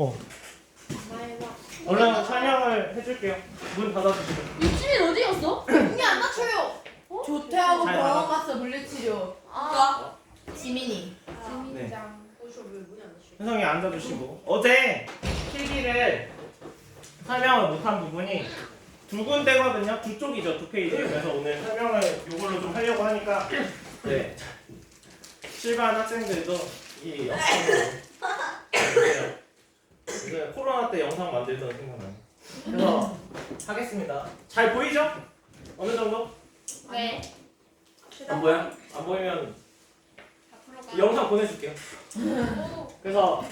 어. 얼른 설명을 해줄게요. 문 닫아주시고. 육지민 어디 갔어? 문이 안 닫혀요. 어? 조퇴하고 잘 병원. 갔어 물리치료. 아. 지민이. 지민장. 현성이 앉아주시고. 어제 필기를 설명을 못한 부분이 두 군데거든요. 두 쪽이죠. 두 페이지. 그래서 오늘 설명을 이걸로 좀 하려고 하니까 네. 실반 학생들도 이 해주세요. 이제 코로나 때 영상 만들던 생각나요. 그래서 하겠습니다. 잘 보이죠? 어느 정도? 네. 안 보여? 안 보이면 영상 보내줄게요. 그래서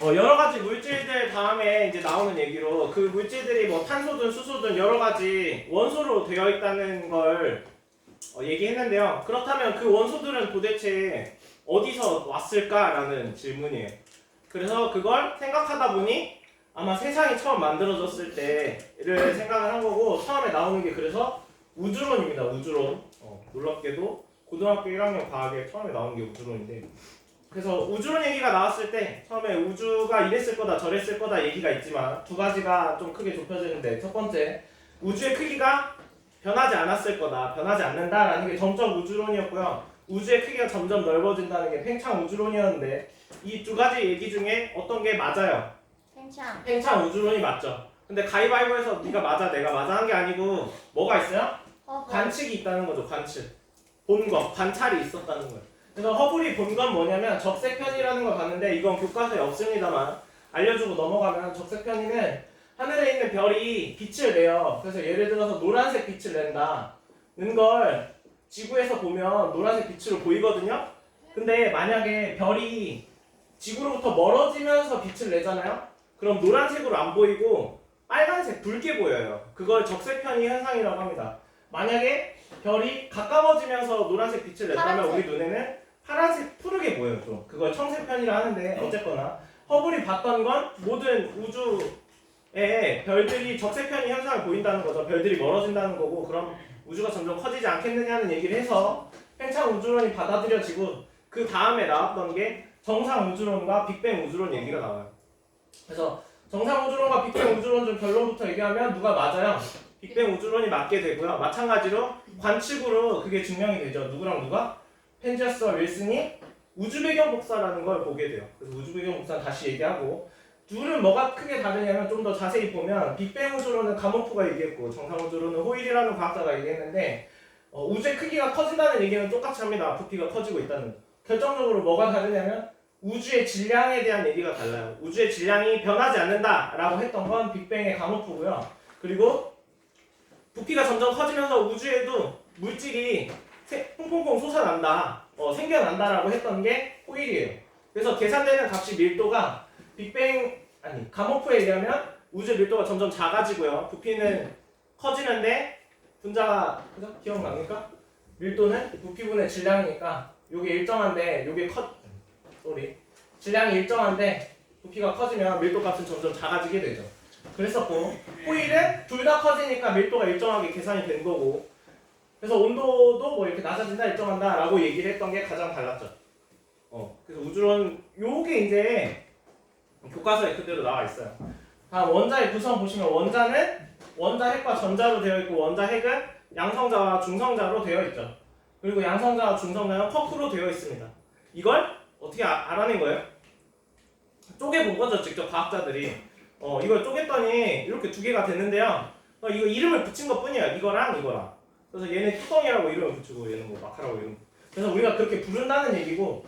어, 여러 가지 물질들 다음에 이제 나오는 얘기로 그 물질들이 뭐 탄소든 수소든 여러 가지 원소로 되어 있다는 걸 어, 얘기했는데요. 그렇다면 그 원소들은 도대체 어디서 왔을까라는 질문이에요. 그래서 그걸 생각하다 보니 아마 세상이 처음 만들어졌을 때를 생각을 한 거고 처음에 나오는 게 그래서 우주론입니다. 우주론. 어, 놀랍게도 고등학교 1학년 과학에 처음에 나온 게 우주론인데 그래서 우주론 얘기가 나왔을 때 처음에 우주가 이랬을 거다 저랬을 거다 얘기가 있지만 두 가지가 좀 크게 좁혀지는데 첫 번째 우주의 크기가 변하지 않았을 거다 변하지 않는다라는 게 점적 우주론이었고요 우주의 크기가 점점 넓어진다는 게 팽창 우주론이었는데 이 두 가지 얘기 중에 어떤 게 맞아요? 팽창. 팽창 우주론이 맞죠 근데 가위바위보에서 네가 맞아 내가 맞아 한 게 아니고 뭐가 있어요? 허허. 관측이 있다는 거죠, 관측. 본 거, 관찰이 있었다는 거예요. 그래서 허블이 본 건 뭐냐면 적색편이라는 걸 봤는데 이건 교과서에 없습니다만 알려주고 넘어가면 적색편이는 하늘에 있는 별이 빛을 내요. 그래서 예를 들어서 노란색 빛을 낸다는 걸 지구에서 보면 노란색 빛으로 보이거든요. 근데 만약에 별이 지구로부터 멀어지면서 빛을 내잖아요. 그럼 노란색으로 안 보이고 빨간색 붉게 보여요. 그걸 적색편이 현상이라고 합니다. 만약에 별이 가까워지면서 노란색 빛을 낸다면 파란색. 우리 눈에는 파란색 푸르게 보여요 좀 그걸 청색편이라 하는데 어쨌거나 허블이 봤던 건 모든 우주에 별들이 적색편이 현상을 보인다는 거죠 별들이 멀어진다는 거고 그럼 우주가 점점 커지지 않겠느냐는 얘기를 해서 팽창 우주론이 받아들여지고 그 다음에 나왔던 게 정상 우주론과 빅뱅 우주론 얘기가 나와요 그래서 정상 우주론과 빅뱅 우주론 좀 결론부터 얘기하면 누가 맞아요? 빅뱅 우주론이 맞게 되고요. 마찬가지로 관측으로 그게 증명이 되죠. 누구랑 누가? 펜저스와 윌슨이 우주 배경 복사라는 걸 보게 돼요. 그래서 우주 배경 복사는 다시 얘기하고 둘은 뭐가 크게 다르냐면 좀 더 자세히 보면 빅뱅 우주론은 가모프가 얘기했고 정상 우주론은 호일이라는 과학자가 얘기했는데 어, 우주의 크기가 커진다는 얘기는 똑같이 합니다. 부피가 커지고 있다는 거. 결정적으로 뭐가 다르냐면 우주의 질량에 대한 얘기가 달라요. 우주의 질량이 변하지 않는다라고 했던 건 빅뱅의 가모프고요. 그리고 부피가 점점 커지면서 우주에도 물질이 세- 퐁퐁퐁 솟아난다, 어, 생겨난다라고 했던 게 호일이에요. 그래서 계산되는 값이 밀도가 빅뱅 아니 가모프에 의하면 우주 밀도가 점점 작아지고요. 부피는 커지는데 분자가 그죠? 기억납니까? 밀도는 부피분의 질량이니까 요게 일정한데 요게 커 쏘리 질량이 일정한데 부피가 커지면 밀도 값은 점점 작아지게 되죠. 그랬었고 호일은 둘 다 커지니까 밀도가 일정하게 계산이 된 거고 그래서 온도도 뭐 이렇게 낮아진다 일정한다라고 얘기를 했던 게 가장 달랐죠. 어 그래서 우주론 요게 이제 교과서에 그대로 나와 있어요. 다음 원자의 구성 보시면 원자는 원자 핵과 전자로 되어 있고 원자 핵은 양성자와 중성자로 되어 있죠. 그리고 양성자와 중성자는 커크로 되어 있습니다. 이걸 어떻게 아- 알아낸 거예요? 쪼개본 거죠, 직접 과학자들이. 어, 이걸 쪼갰더니 이렇게 두 개가 됐는데요. 어, 이거 이름을 붙인 것 뿐이에요. 이거랑 이거랑. 그래서 얘는 뚜껑이라고 이름을 붙이고 얘는 뭐 마카라고 이름. 그래서 우리가 그렇게 부른다는 얘기고,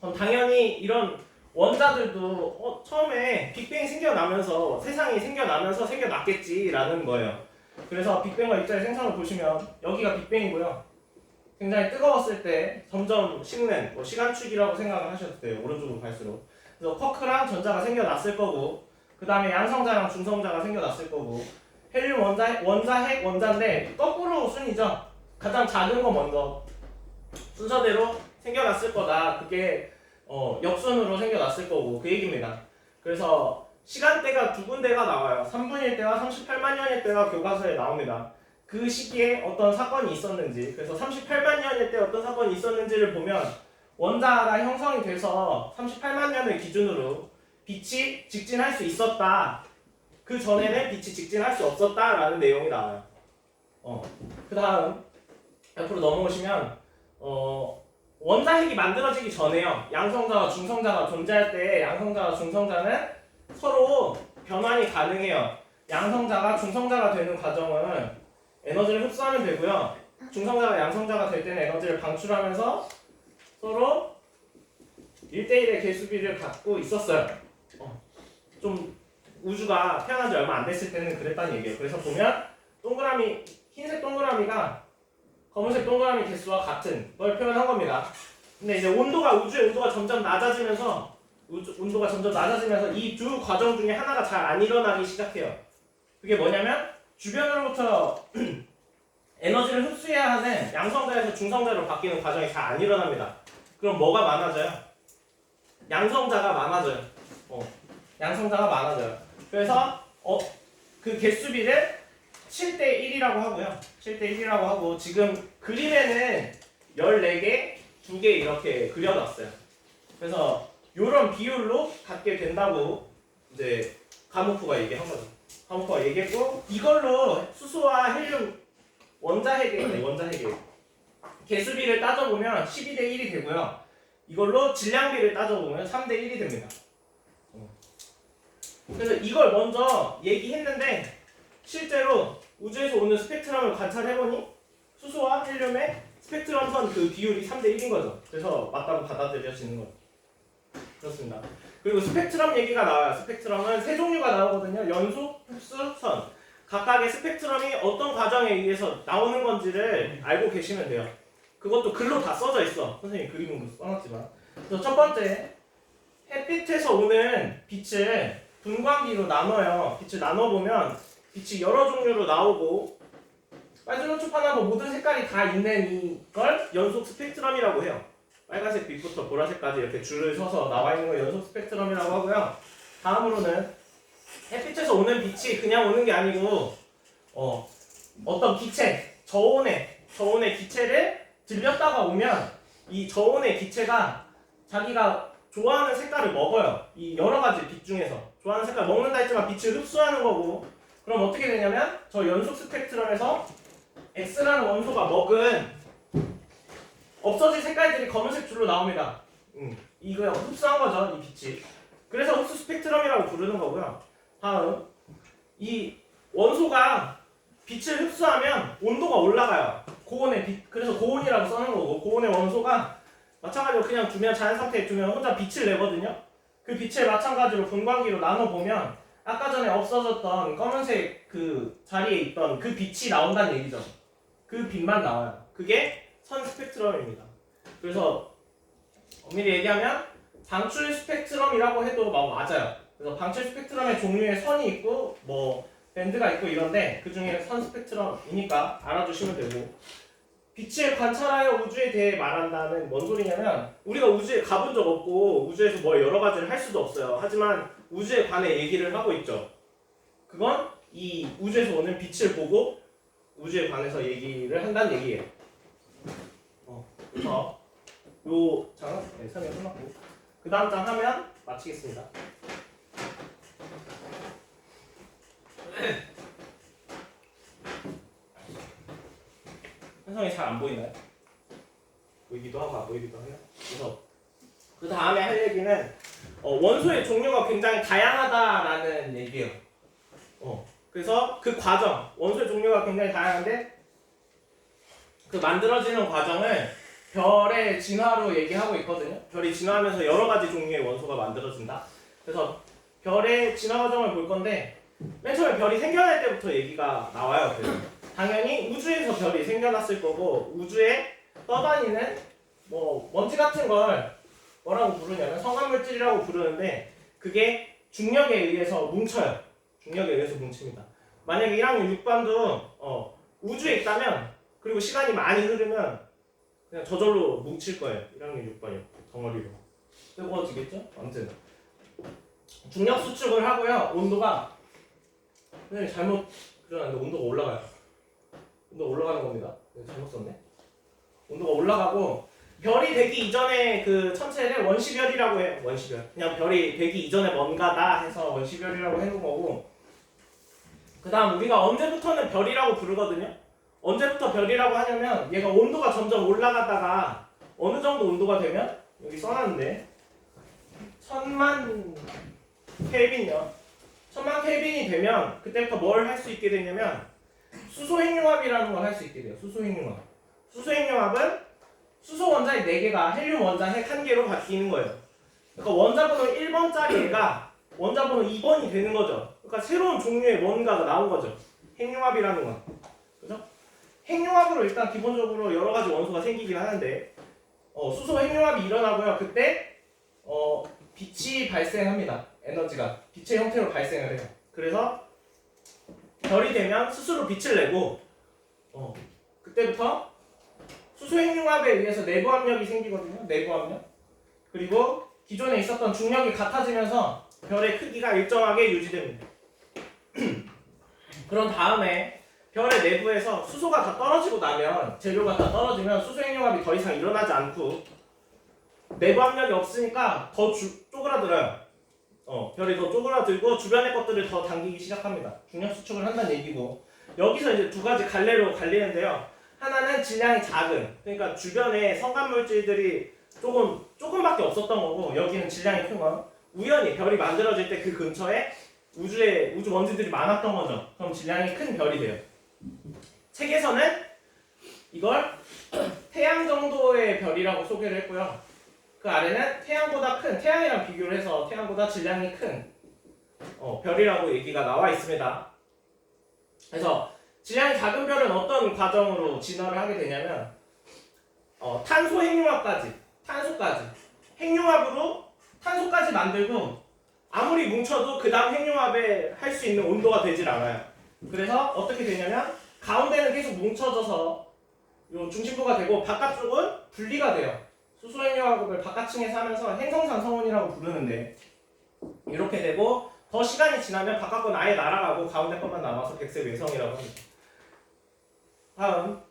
그럼 당연히 이런 원자들도 어, 처음에 빅뱅이 생겨나면서 세상이 생겨나면서 생겨났겠지라는 거예요. 그래서 빅뱅과 입자의 생성을 보시면 여기가 빅뱅이고요. 굉장히 뜨거웠을 때 점점 식는 뭐 시간축이라고 생각을 하셔도 돼요. 오른쪽으로 갈수록. 그래서 쿼크랑 전자가 생겨났을 거고 그 다음에 양성자랑 중성자가 생겨났을 거고 헬륨 원자, 원자 핵 원자인데 거꾸로 순이죠. 가장 작은 거 먼저 순서대로 생겨났을 거다. 그게 어, 역순으로 생겨났을 거고 그 얘기입니다. 그래서 시간대가 두 군데가 나와요. 3분일 때와 38만 년일 때가 교과서에 나옵니다. 그 시기에 어떤 사건이 있었는지 그래서 38만 년일 때 어떤 사건이 있었는지를 보면 원자가 형성이 돼서 38만 년을 기준으로 빛이 직진할 수 있었다. 그 전에는 빛이 직진할 수 없었다라는 내용이 나와요. 어. 그 다음 옆으로 넘어오시면 어, 원자핵이 만들어지기 전에요. 양성자와 중성자가 존재할 때 양성자와 중성자는 서로 변환이 가능해요. 양성자가 중성자가 되는 과정은 에너지를 흡수하면 되고요. 중성자가 양성자가 될 때는 에너지를 방출하면서 서로 1대1의 개수비를 갖고 있었어요. 어, 좀 우주가 태어난 지 얼마 안 됐을 때는 그랬다는 얘기예요. 그래서 보면 동그라미 흰색 동그라미가 검은색 동그라미 개수와 같은 걸 표현한 겁니다. 근데 이제 온도가 우주의 온도가 점점 낮아지면서 우주, 온도가 점점 낮아지면서 이 두 과정 중에 하나가 잘 안 일어나기 시작해요. 그게 뭐냐면 주변으로부터 에너지를 흡수해야 하는 양성자에서 중성자로 바뀌는 과정이 잘 안 일어납니다. 그럼 뭐가 많아져요? 양성자가 많아져요. 어, 양성자가 많아져요. 그래서 어, 그 개수비를 7대 1이라고 하고요. 7대 1이라고 하고 지금 그림에는 14개, 2개 이렇게 그려놨어요. 그래서 이런 비율로 갖게 된다고 이제 가모프가 얘기한 거죠. 가모프가 얘기했고 이걸로 수소와 헬륨 원자핵의 네, 원자핵의 개수비를 따져보면 12대 1이 되고요. 이걸로 질량비를 따져보면 3대 1이 됩니다. 어. 그래서 이걸 먼저 얘기했는데 실제로 우주에서 오는 스펙트럼을 관찰해보니 수소와 헬륨의 스펙트럼 선 그 비율이 3대 1인 거죠. 그래서 맞다고 받아들여지는 거죠. 그렇습니다. 그리고 스펙트럼 얘기가 나와요. 스펙트럼은 세 종류가 나오거든요. 연속, 흡수, 선. 각각의 스펙트럼이 어떤 과정에 의해서 나오는 건지를 알고 계시면 돼요. 그것도 글로 다 써져 있어. 선생님 그림은 써놨지만. 그래서 첫 번째, 햇빛에서 오는 빛을 분광기로 나눠요. 빛을 나눠보면 빛이 여러 종류로 나오고 빨주노 초파나무 모든 색깔이 다 있는 이걸 연속 스펙트럼이라고 해요. 빨간색 빛부터 보라색까지 이렇게 줄을 서서 나와 있는 걸 연속 스펙트럼이라고 하고요. 다음으로는 햇빛에서 오는 빛이 그냥 오는 게 아니고 어, 어떤 기체, 저온의 저온의 기체를 들렸다가 오면 이 저온의 기체가 자기가 좋아하는 색깔을 먹어요. 이 여러 가지 빛 중에서 좋아하는 색깔 먹는다 했지만 빛을 흡수하는 거고 그럼 어떻게 되냐면 저 연속 스펙트럼에서 X라는 원소가 먹은 없어진 색깔들이 검은색 줄로 나옵니다. 음, 이거 흡수한 거죠, 이 빛이. 그래서 흡수 스펙트럼이라고 부르는 거고요. 다음, 이 원소가 빛을 흡수하면 온도가 올라가요. 고온의 빛, 그래서 고온이라고 써는 거고, 고온의 원소가 마찬가지로 그냥 두면 자연 상태에 두면 혼자 빛을 내거든요. 그 빛을 마찬가지로 분광기로 나눠 보면 아까 전에 없어졌던 검은색 그 자리에 있던 그 빛이 나온다는 얘기죠. 그 빛만 나와요. 그게 선 스펙트럼입니다. 그래서 엄밀히 얘기하면 방출 스펙트럼이라고 해도 막 맞아요. 그래서 방출 스펙트럼의 종류에 선이 있고 뭐 밴드가 있고 이런데 그 중에 선 스펙트럼이니까 알아두시면 되고 빛을 관찰하여 우주에 대해 말한다는 뭔 소리냐면 우리가 우주에 가본 적 없고 우주에서 뭐 여러 가지를 할 수도 없어요. 하지만 우주에 관해 얘기를 하고 있죠. 그건 이 우주에서 오는 빛을 보고 우주에 관해서 얘기를 한다는 얘기예요. 어, 그래서 요 장은 네, 설명 끝났고 그 다음 장 하면 마치겠습니다. 현성이 잘 안 보이나요? 보이기도 하고 안 보이기도 해요. 그래서 그 다음에 할 얘기는 어, 원소의 종류가 굉장히 다양하다라는 얘기예요. 어, 그래서 그 과정, 원소의 종류가 굉장히 다양한데 그 만들어지는 과정을 별의 진화로 얘기하고 있거든요. 별이 진화하면서 여러 가지 종류의 원소가 만들어진다. 그래서 별의 진화 과정을 볼 건데 맨 처음에 별이 생겨날 때부터 얘기가 나와요. 당연히 우주에서 별이 생겨났을 거고 우주에 떠다니는 뭐 먼지 같은 걸 뭐라고 부르냐면 성합물질이라고 부르는데 그게 중력에 의해서 뭉쳐요. 중력에 의해서 뭉칩니다. 만약에 1학년 6반도 어, 우주에 있다면 그리고 시간이 많이 흐르면 그냥 저절로 뭉칠 거예요. 1학년 6반이 덩어리로. 뜨거워지겠죠? 아무튼 중력 수축을 하고요. 온도가 선생님 잘못 그려놨는데 온도가 올라가요. 온도가 올라가는 겁니다. 네, 잘못 썼네. 온도가 올라가고 별이 되기 이전에 그 천체를 원시별이라고 해요. 원시별. 그냥 별이 되기 이전에 뭔가다 해서 원시별이라고 해놓은 거고. 그 다음 우리가 언제부터는 별이라고 부르거든요. 언제부터 별이라고 하냐면 얘가 온도가 점점 올라가다가 어느 정도 온도가 되면 여기 써놨는데 천만 켈빈이요. 천만 켈빈이 되면 그때부터 뭘 할 수 있게 되냐면 수소핵융합이라는 걸 할 수 있게 돼요. 수소핵융합. 수소핵융합은 수소 원자의 4개가 헬륨 원자 핵 1개로 바뀌는 거예요. 그러니까 원자 번호 1번짜리 애가 원자 번호 2번이 되는 거죠. 그러니까 새로운 종류의 뭔가가 나온 거죠. 핵융합이라는 건. 그죠? 핵융합으로 일단 기본적으로 여러 가지 원소가 생기긴 하는데 어, 수소 핵융합이 일어나고요. 그때 어, 빛이 발생합니다. 에너지가 빛의 형태로 발생을 해요. 그래서 별이 되면 스스로 빛을 내고 어, 그때부터 수소 핵융합에 의해서 내부 압력이 생기거든요. 내부 압력. 그리고 기존에 있었던 중력이 같아지면서 별의 크기가 일정하게 유지됩니다. 그런 다음에 별의 내부에서 수소가 다 떨어지고 나면 재료가 다 떨어지면 수소 핵융합이 더 이상 일어나지 않고 내부 압력이 없으니까 더 주- 쪼그라들어요. 어, 별이 더 쪼그라들고 주변의 것들을 더 당기기 시작합니다. 중력 수축을 한다는 얘기고 여기서 이제 두 가지 갈래로 갈리는데요. 하나는 질량이 작은 그러니까 주변에 성간 물질들이 조금 조금밖에 없었던 거고 여기는 질량이 큰건 우연히 별이 만들어질 때 그 근처에 우주에 우주 먼지들이 많았던 거죠. 그럼 질량이 큰 별이 돼요. 책에서는 이걸 태양 정도의 별이라고 소개를 했고요. 그 아래는 태양보다 큰 태양이랑 비교를 해서 태양보다 질량이 큰 어, 별이라고 얘기가 나와 있습니다. 그래서 질량이 작은 별은 어떤 과정으로 진화를 하게 되냐면 어, 탄소 핵융합까지 탄소까지 핵융합으로 탄소까지 만들고 아무리 뭉쳐도 그 다음 핵융합에 할 수 있는 온도가 되질 않아요. 그래서 어떻게 되냐면 가운데는 계속 뭉쳐져서 요 중심부가 되고 바깥쪽은 분리가 돼요. 수소 핵융합을 바깥층에서 하면서 행성산 성운이라고 부르는데 이렇게 되고 더 시간이 지나면 바깥 건 아예 날아가고 가운데 것만 남아서 백색 외성이라고 합니다. 다음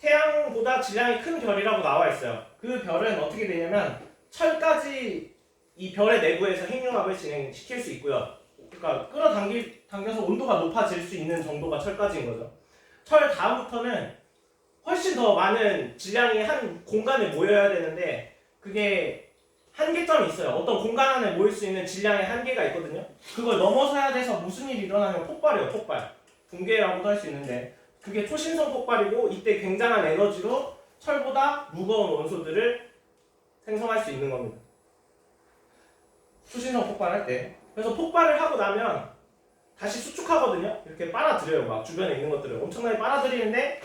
태양보다 질량이 큰 별이라고 나와 있어요. 그 별은 어떻게 되냐면 철까지 이 별의 내부에서 핵융합을 진행시킬 수 있고요. 그러니까 끌어당기 당겨서 온도가 높아질 수 있는 정도가 철까지인 거죠. 철 다음부터는 훨씬 더 많은 질량이 한 공간에 모여야 되는데 그게 한계점이 있어요. 어떤 공간 안에 모일 수 있는 질량의 한계가 있거든요. 그걸 넘어서야 돼서 무슨 일이 일어나면 폭발이에요. 폭발. 붕괴라고도 할 수 있는데 그게 초신성 폭발이고 이때 굉장한 에너지로 철보다 무거운 원소들을 생성할 수 있는 겁니다. 초신성 폭발할 때. 그래서 폭발을 하고 나면 다시 수축하거든요. 이렇게 빨아들여요. 막 주변에 있는 것들을 엄청나게 빨아들이는데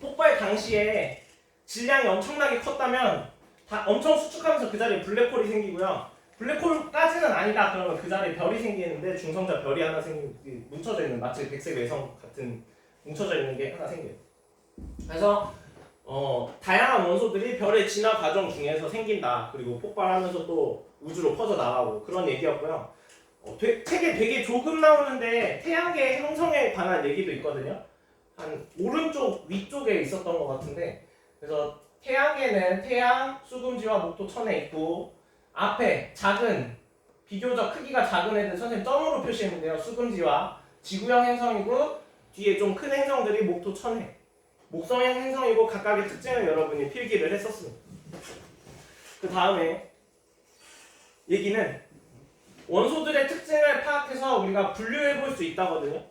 폭발 당시에 질량이 엄청나게 컸다면 다 엄청 수축하면서 그 자리에 블랙홀이 생기고요. 블랙홀까지는 아니다 그러면 그 자리에 별이 생기는데 중성자 별이 하나 생기 뭉쳐져 있는 마치 백색 외성 같은 뭉쳐져 있는 게 하나 생겨요. 그래서 어, 다양한 원소들이 별의 진화 과정 중에서 생긴다. 그리고 폭발하면서 또 우주로 퍼져 나가고 그런 얘기였고요. 어, 되- 책에 되게 조금 나오는데 태양계 형성에 관한 얘기도 있거든요. 한 오른쪽 위쪽에 있었던 것 같은데 그래서 태양계는 태양, 수금지와 목토 천에 있고 앞에 작은 비교적 크기가 작은 애들 선생님 점으로 표시했는데요. 수금지와 지구형 행성이고 뒤에 좀 큰 행성들이 목토 천에 목성형 행성이고 각각의 특징을 여러분이 필기를 했었습니다. 그 다음에 얘기는 원소들의 특징을 파악해서 우리가 분류해 볼 수 있다거든요.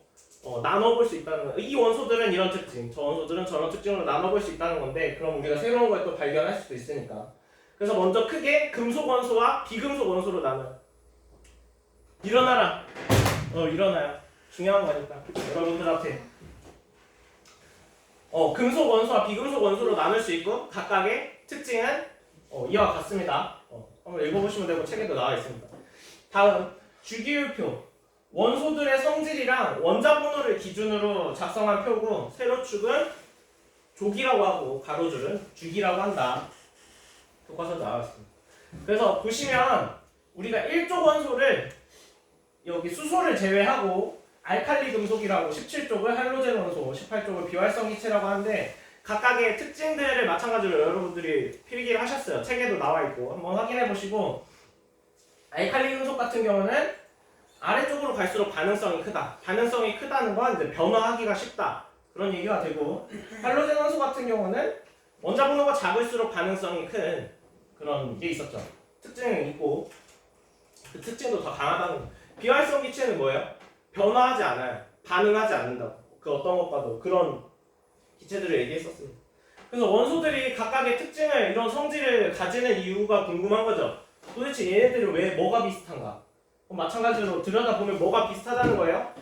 어, 나눠볼 수 있다는 거. 이 원소들은 이런 특징, 저 원소들은 저런 특징으로 나눠볼 수 있다는 건데, 그럼 우리가 새로운 걸 또 발견할 수도 있으니까. 그래서 먼저 크게 금속 원소와 비금속 원소로 나눠요. 일어나라. 어, 일어나요. 중요한 거니까. 여러분들한테. 어, 금속 원소와 비금속 원소로 나눌 수 있고, 각각의 특징은 어, 이와 같습니다. 어, 한번 읽어보시면 되고, 책에도 나와 있습니다. 다음, 주기율표. 원소들의 성질이랑 원자 번호를 기준으로 작성한 표고 세로축은 조기라고 하고 가로줄은 주기라고 한다. 교과서에 나왔습니다. 그래서 보시면 우리가 1쪽 원소를 여기 수소를 제외하고 알칼리 금속이라고 17쪽을 할로젠 원소, 18쪽을 비활성 기체라고 하는데 각각의 특징들을 마찬가지로 여러분들이 필기를 하셨어요. 책에도 나와 있고 한번 확인해 보시고 알칼리 금속 같은 경우는 아래쪽으로 갈수록 반응성이 크다. 반응성이 크다는 건 이제 변화하기가 쉽다. 그런 얘기가 되고 할로젠 원소 같은 경우는 원자 분호가 작을수록 반응성이 큰 그런 게 있었죠. 특징은 있고 그 특징도 더 강하다는 거. 비활성 기체는 뭐예요? 변화하지 않아요. 반응하지 않는다고. 그 어떤 것과도 그런 기체들을 얘기했었습니다. 그래서 원소들이 각각의 특징을 이런 성질을 가지는 이유가 궁금한 거죠. 도대체 얘네들은 왜 뭐가 비슷한가? 마찬가지로 들여다보면 뭐가 비슷하다는 거예요?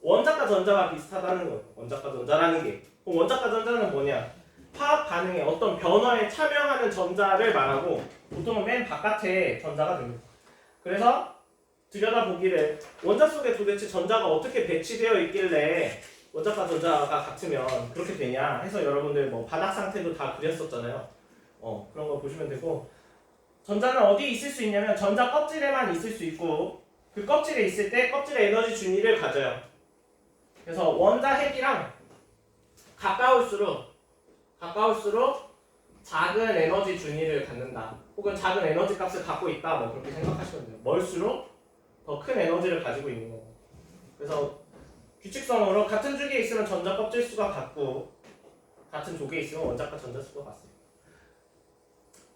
원자과 전자가 비슷하다는 거예요. 원자과 전자라는 게. 그럼 원자과 전자는 뭐냐? 화학 반응에 어떤 변화에 참여하는 전자를 말하고 보통은 맨 바깥에 전자가 됩니다. 그래서 들여다보기를 원자 속에 도대체 전자가 어떻게 배치되어 있길래 원자과 전자가 같으면 그렇게 되냐 해서 여러분들 뭐 바닥 상태도 다 그렸었잖아요. 어 그런 거 보시면 되고 전자는 어디에 있을 수 있냐면 전자 껍질에만 있을 수 있고 그 껍질에 있을 때 껍질에 에너지 준위를 가져요. 그래서 원자 핵이랑 가까울수록 가까울수록 작은 에너지 준위를 갖는다. 혹은 작은 에너지 값을 갖고 있다. 뭐 그렇게 생각하시면 돼요. 멀수록 더 큰 에너지를 가지고 있는 거예요. 그래서 규칙성으로 같은 주기에 있으면 전자 껍질 수가 같고 같은 족에 있으면 원자과 전자 수가 같습니다.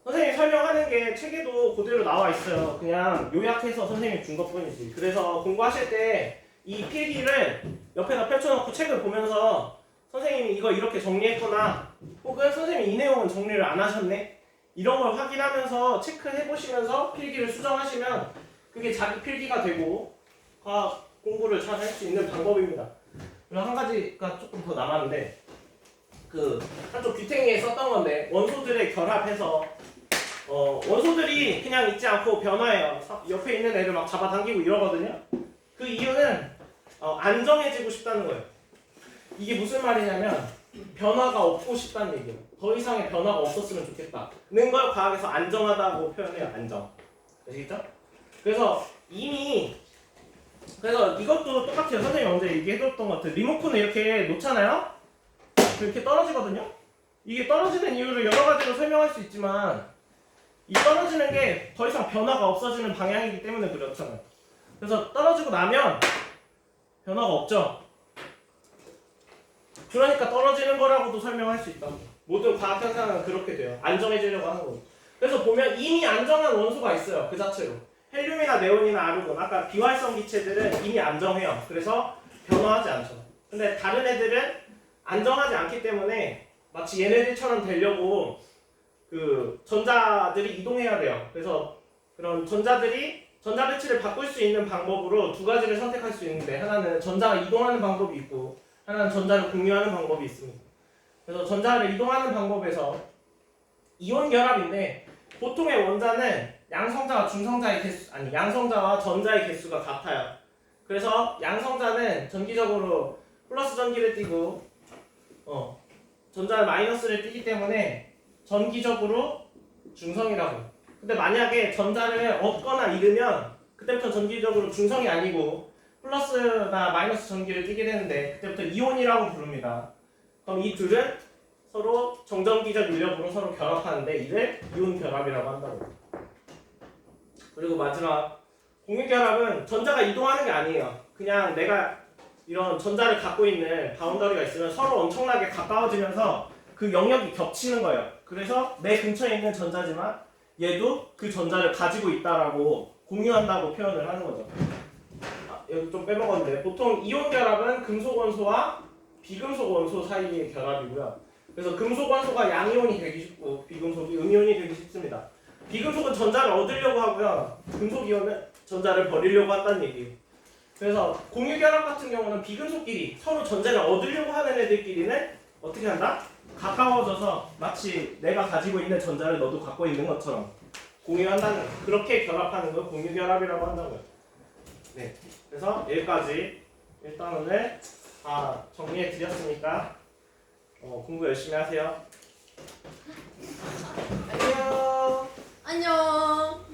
선생님이 설명하는 게 책에도 그대로 나와 있어요. 그냥 요약해서 선생님이 준 것뿐이지. 그래서 공부하실 때 이 필기를 옆에다 펼쳐놓고 책을 보면서 선생님이 이거 이렇게 정리했구나. 혹은 선생님이 이 내용은 정리를 안 하셨네. 이런 걸 확인하면서 체크해 보시면서 필기를 수정하시면 그게 자기 필기가 되고 과학 공부를 잘 할 수 있는 방법입니다. 그리고 한 가지가 조금 더 남았는데 그 한쪽 귀탱이에 썼던 건데 원소들의 결합해서 어, 원소들이 그냥 있지 않고 변화해요. 사- 옆에 있는 애를 막 잡아당기고 이러거든요. 그 이유는 어, 안정해지고 싶다는 거예요. 이게 무슨 말이냐면 변화가 없고 싶다는 얘기예요. 더 이상의 변화가 없었으면 좋겠다. 는 걸 과학에서 안정하다고 표현해요. 안정. 아시겠죠? 그래서 이미 그래서 이것도 똑같아요. 선생님이 언제 얘기해줬던 것 같아요. 리모컨을 이렇게 놓잖아요. 이렇게 떨어지거든요. 이게 떨어지는 이유를 여러 가지로 설명할 수 있지만 이 떨어지는 게 더 이상 변화가 없어지는 방향이기 때문에 그렇잖아요. 그래서 떨어지고 나면 변화가 없죠. 그러니까 떨어지는 거라고도 설명할 수 있다. 모든 과학 현상은 그렇게 돼요. 안정해지려고 하는 거죠. 그래서 보면 이미 안정한 원소가 있어요. 그 자체로. 헬륨이나 네온이나 아르곤, 아까 비활성 기체들은 이미 안정해요. 그래서 변화하지 않죠. 근데 다른 애들은 안정하지 않기 때문에 마치 얘네들처럼 되려고 그 전자들이 이동해야 돼요. 그래서 그런 전자들이 전자 배치를 바꿀 수 있는 방법으로 두 가지를 선택할 수 있는데 하나는 전자가 이동하는 방법이 있고 하나는 전자를 공유하는 방법이 있습니다. 그래서 전자를 이동하는 방법에서 이온 결합인데 보통의 원자는 양성자와 중성자의 개수 아니 양성자와 전자의 개수가 같아요. 그래서 양성자는 전기적으로 플러스 전기를 띠고 어 전자는 마이너스를 띠기 때문에 전기적으로 중성이라고. 근데 만약에 전자를 얻거나 잃으면 그때부터 전기적으로 중성이 아니고 플러스나 마이너스 전기를 띠게 되는데 그때부터 이온이라고 부릅니다. 그럼 이 둘은 서로 정전기적 인력으로 서로 결합하는데 이를 이온 결합이라고 한다고. 그리고 마지막 공유 결합은 전자가 이동하는 게 아니에요. 그냥 내가 이런 전자를 갖고 있는 바운더리가 있으면 서로 엄청나게 가까워지면서 그 영역이 겹치는 거예요. 그래서 내 근처에 있는 전자지만 얘도 그 전자를 가지고 있다라고 공유한다고 표현을 하는 거죠. 아, 여기 좀 빼먹었는데 보통 이온 결합은 금속 원소와 비금속 원소 사이의 결합이고요. 그래서 금속 원소가 양이온이 되기 쉽고 비금속이 음이온이 되기 쉽습니다. 비금속은 전자를 얻으려고 하고요. 금속 이온은 전자를 버리려고 한다는 얘기예요. 그래서 공유 결합 같은 경우는 비금속끼리 서로 전자를 얻으려고 하는 애들끼리는 어떻게 한다? 가까워져서 마치 내가 가지고 있는 전자를 너도 갖고 있는 것처럼 공유한다는. 그렇게 결합하는 걸 공유 결합이라고 한다고요. 네. 그래서 여기까지 일단 오늘 다 정리해 드렸으니까 어, 공부 열심히 하세요. 안녕. 안녕.